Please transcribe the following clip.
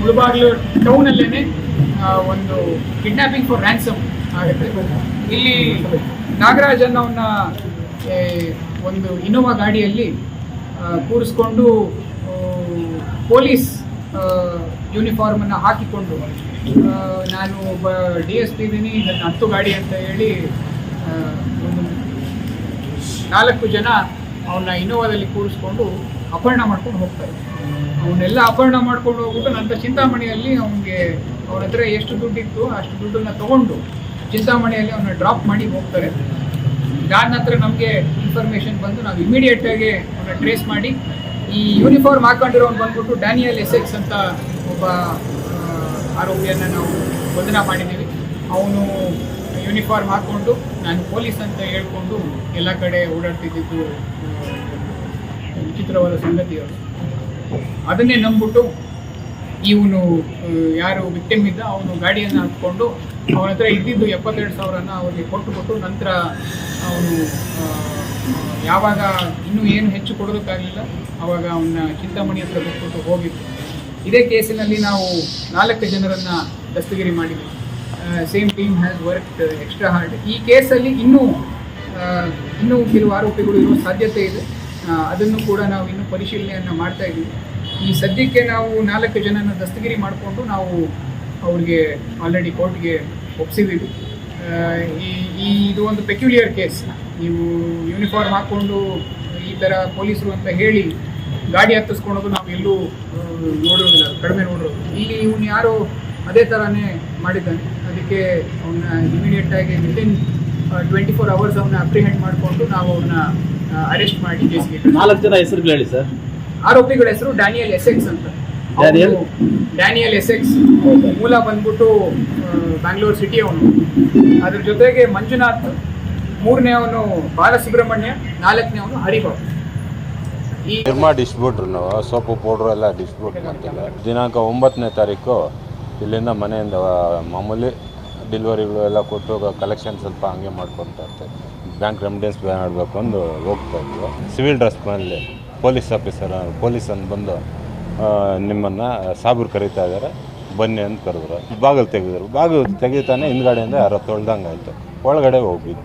ಮುಳಬಾಗ್ಲು ಟೌನಲ್ಲೇ ಒಂದು kidnapping for ransom ಆಗುತ್ತೆ ಇಲ್ಲಿ ನಾಗರಾಜ್ ಅನ್ನೋನ್ನ ಒಂದು ಇನೋವಾ ಗಾಡಿಯಲ್ಲಿ ಕೂರಿಸ್ಕೊಂಡು ಪೊಲೀಸ್ ಯೂನಿಫಾರ್ಮನ್ನು ಹಾಕಿಕೊಂಡು ನಾನು ಒಬ್ಬ ಡಿ ಎಸ್ ಪಿ ಇದ್ದೀನಿ ನನ್ನ ಹತ್ತು ಗಾಡಿ ಅಂತ ಹೇಳಿ ಒಂದು ನಾಲ್ಕು ಜನ ಅವನ್ನ ಇನೋವಾದಲ್ಲಿ ಕೂರಿಸ್ಕೊಂಡು ಅಪಹರಣ ಮಾಡ್ಕೊಂಡು ಹೋಗ್ತಾರೆ ಅವನ್ನೆಲ್ಲ ಅಪಹರಣ ಮಾಡ್ಕೊಂಡು ಹೋಗ್ಬಿಟ್ಟು ನಂತರ ಚಿಂತಾಮಣಿಯಲ್ಲಿ ಅವನಿಗೆ ಅವನ ಹತ್ರ ಎಷ್ಟು ದುಡ್ಡಿತ್ತು, ಅಷ್ಟು ದುಡ್ಡನ್ನ ತಗೊಂಡು ಚಿಂತಾಮಣಿಯಲ್ಲಿ ಅವನ್ನ ಡ್ರಾಪ್ ಮಾಡಿ ಹೋಗ್ತಾರೆ. ಇದಾದ ನಂತರ ನಮಗೆ ಇನ್ಫಾರ್ಮೇಷನ್ ಬಂದು ನಾವು ಇಮಿಡಿಯೇಟ್ ಆಗಿ ಅವನ್ನ ಟ್ರೇಸ್ ಮಾಡಿ. ಈ ಯೂನಿಫಾರ್ಮ್ ಹಾಕೊಂಡಿರೋನು ಬಂದ್ಬಿಟ್ಟು ಡ್ಯಾನಿಯಲ್ ಎಸೆಕ್ಸ್ ಅಂತ ಒಬ್ಬ ಆರೋಪಿಯನ್ನು ನಾವು ಬಂಧನ ಮಾಡಿದ್ದೀವಿ. ಅವನು ಯೂನಿಫಾರ್ಮ್ ಹಾಕ್ಕೊಂಡು ನಾನು ಪೊಲೀಸ್ ಅಂತ ಹೇಳ್ಕೊಂಡು ಎಲ್ಲ ಕಡೆ ಓಡಾಡ್ತಿದ್ದಿದ್ದು ವಿಚಿತ್ರವಾದ ಸಂಗತಿ ಅದು ಅದನ್ನೇ ನಂಬಿಬಿಟ್ಟು ಇವನು ಯಾರು ವಿಕ್ಟಿಮ್ ಇದ್ದ ಅವನು ಗಾಡಿಯನ್ನು ಹಾಕ್ಕೊಂಡು ಅವನ ಹತ್ರ ಇದ್ದಿದ್ದು ಎಪ್ಪತ್ತೆರಡು ಸಾವಿರನ ಅವ್ರಿಗೆ ಕೊಟ್ಟುಬಿಟ್ಟು ನಂತರ ಅವನು ಯಾವಾಗ ಇನ್ನೂ ಏನು ಹೆಚ್ಚು ಕೊಡೋದಕ್ಕಾಗಲಿಲ್ಲ ಆವಾಗ ಅವನ ಚಿಂತಾಮಣಿ ಹತ್ರ ಕೊಟ್ಟು ಹೋಗಿದ್ದು ಇದೇ ಕೇಸಿನಲ್ಲಿ ನಾವು ನಾಲ್ಕು ಜನರನ್ನು ದಸ್ತಗಿರಿ ಮಾಡಿದ್ವಿ. Same team has work extra hard ಈ ಕೇಸಲ್ಲಿ ಇನ್ನೂ ಇನ್ನೂ ಕೆಲವು ಆರೋಪಿಗಳು ಇರುವ ಸಾಧ್ಯತೆ ಇದೆ. ಅದನ್ನು ಕೂಡ ನಾವು ಇನ್ನೂ ಪರಿಶೀಲನೆಯನ್ನು ಮಾಡ್ತಾ ಇದ್ದೀವಿ. ಈ ಸದ್ಯಕ್ಕೆ ನಾವು ನಾಲ್ಕು ಜನನ ದಸ್ತಗಿರಿ ಮಾಡಿಕೊಂಡು ನಾವು ಅವ್ರಿಗೆ ಆಲ್ರೆಡಿ ಕೋರ್ಟ್ಗೆ ಒಪ್ಸಿದ್ದೀವಿ. ಈ ಇದು ಒಂದು ಪೆಕ್ಯುಲಿಯರ್ ಕೇಸ್ ನೀವು ಯೂನಿಫಾರ್ಮ್ ಹಾಕ್ಕೊಂಡು ಈ ಥರ ಪೊಲೀಸರು ಅಂತ ಹೇಳಿ ಗಾಡಿ ಹತ್ತಿಸ್ಕೊಳೋದು ನಾವು ಎಲ್ಲೂ ನೋಡಿರೋದಿಲ್ಲ, ಕಡಿಮೆ ನೋಡಿರೋದು. ಇಲ್ಲಿ ಇವನು ಯಾರೋ ಅದೇ ಥರನೇ ಮಾಡಿದ್ದಾನೆ. ಅದಕ್ಕೆ ಅವನ್ನ ಇಮಿಡಿಯೇಟಾಗಿ ವಿತಿನ್ ಟ್ವೆಂಟಿ ಫೋರ್ ಅವರ್ಸ್ ಅವನ್ನ ಅಪ್ರಿಹೆಂಡ್ ಮಾಡಿಕೊಂಡು ನಾವು ಅವ್ರನ್ನ ಅರೆಸ್ಟ್ ಮಾಡಿ ಕೇಸ್ಗೆ ನಾಲ್ಕು ಜನ ಹೆಸರುಗಳು ಹೇಳಿ ಸರ್. ಆರೋಪಿಗಳ ಹೆಸರು ಡ್ಯಾನಿಯಲ್ ಎಸೆಕ್ಸ್ ಅಂತ. ಡ್ಯಾನಿಯಲ್? ಡ್ಯಾನಿಯಲ್ ಎಸೆಕ್ಸ್ ಮೂಲ ಬಂದ್ಬಿಟ್ಟು ಬ್ಯಾಂಗ್ಳೂರ್ ಸಿಟಿ ಅವನು. ಅದ್ರ ಜೊತೆಗೆ ಮಂಜುನಾಥ್ ಮೂರನೇ ಅವನು ಬಾಲಸುಬ್ರಹ್ಮಣ್ಯ ನಾಲ್ಕನೇ ಅವನು ಹರಿಬಾಬು. ಈ ನಿರ್ಮಾ ಡಿಸ್ಟ್ರಿಬ್ಯೂಟ್ರ್ ನಾವು. ಸೋಪು ಪೌಡ್ರು ಎಲ್ಲ ಡಿಸ್ಟ್ರಿಬ್ಯೂಟ್ ಮಾಡ್ತೀವಿ. ದಿನಾಂಕ ಒಂಬತ್ತನೇ ತಾರೀಕು ಇಲ್ಲಿಂದ ಮನೆಯಿಂದ ಮಾಮೂಲಿ ಡೆಲಿವರಿಗಳು ಎಲ್ಲ ಕೊಟ್ಟು ಕಲೆಕ್ಷನ್ ಸ್ವಲ್ಪ ಹಂಗೆ ಮಾಡ್ಕೊತಾ ಇರ್ತೆ ಬ್ಯಾಂಕ್ ರೆಮಿಡೆನ್ಸ್ ಮಾಡಬೇಕು ಅಂದು ಹೋಗ್ತಾ ಇದ್ವಿ. ಸಿವಿಲ್ ಡ್ರೆಸ್ ಮೇಲೆ ಪೊಲೀಸ್ ಆಫೀಸರ್ ಪೊಲೀಸ್ ಅಂತ ಬಂದು ನಿಮ್ಮನ್ನು ಸಾಬ್ರು ಕರೀತಾ ಇದ್ದಾರೆ. ಬನ್ನಿ ಅಂತ ಕರೆದ್ರು. ಬಾಗಿಲು ತೆಗೆದ್ರು. ಬಾಗಿಲು ತೆಗಿತಾನೆ ಹಿಂದ್ಗಡೆಯಿಂದ ಯಾರೋ ತೊಳ್ದಂಗೆ ಆಯಿತು ಒಳಗಡೆ ಹೋಗ್ಬಿದ್ವಿ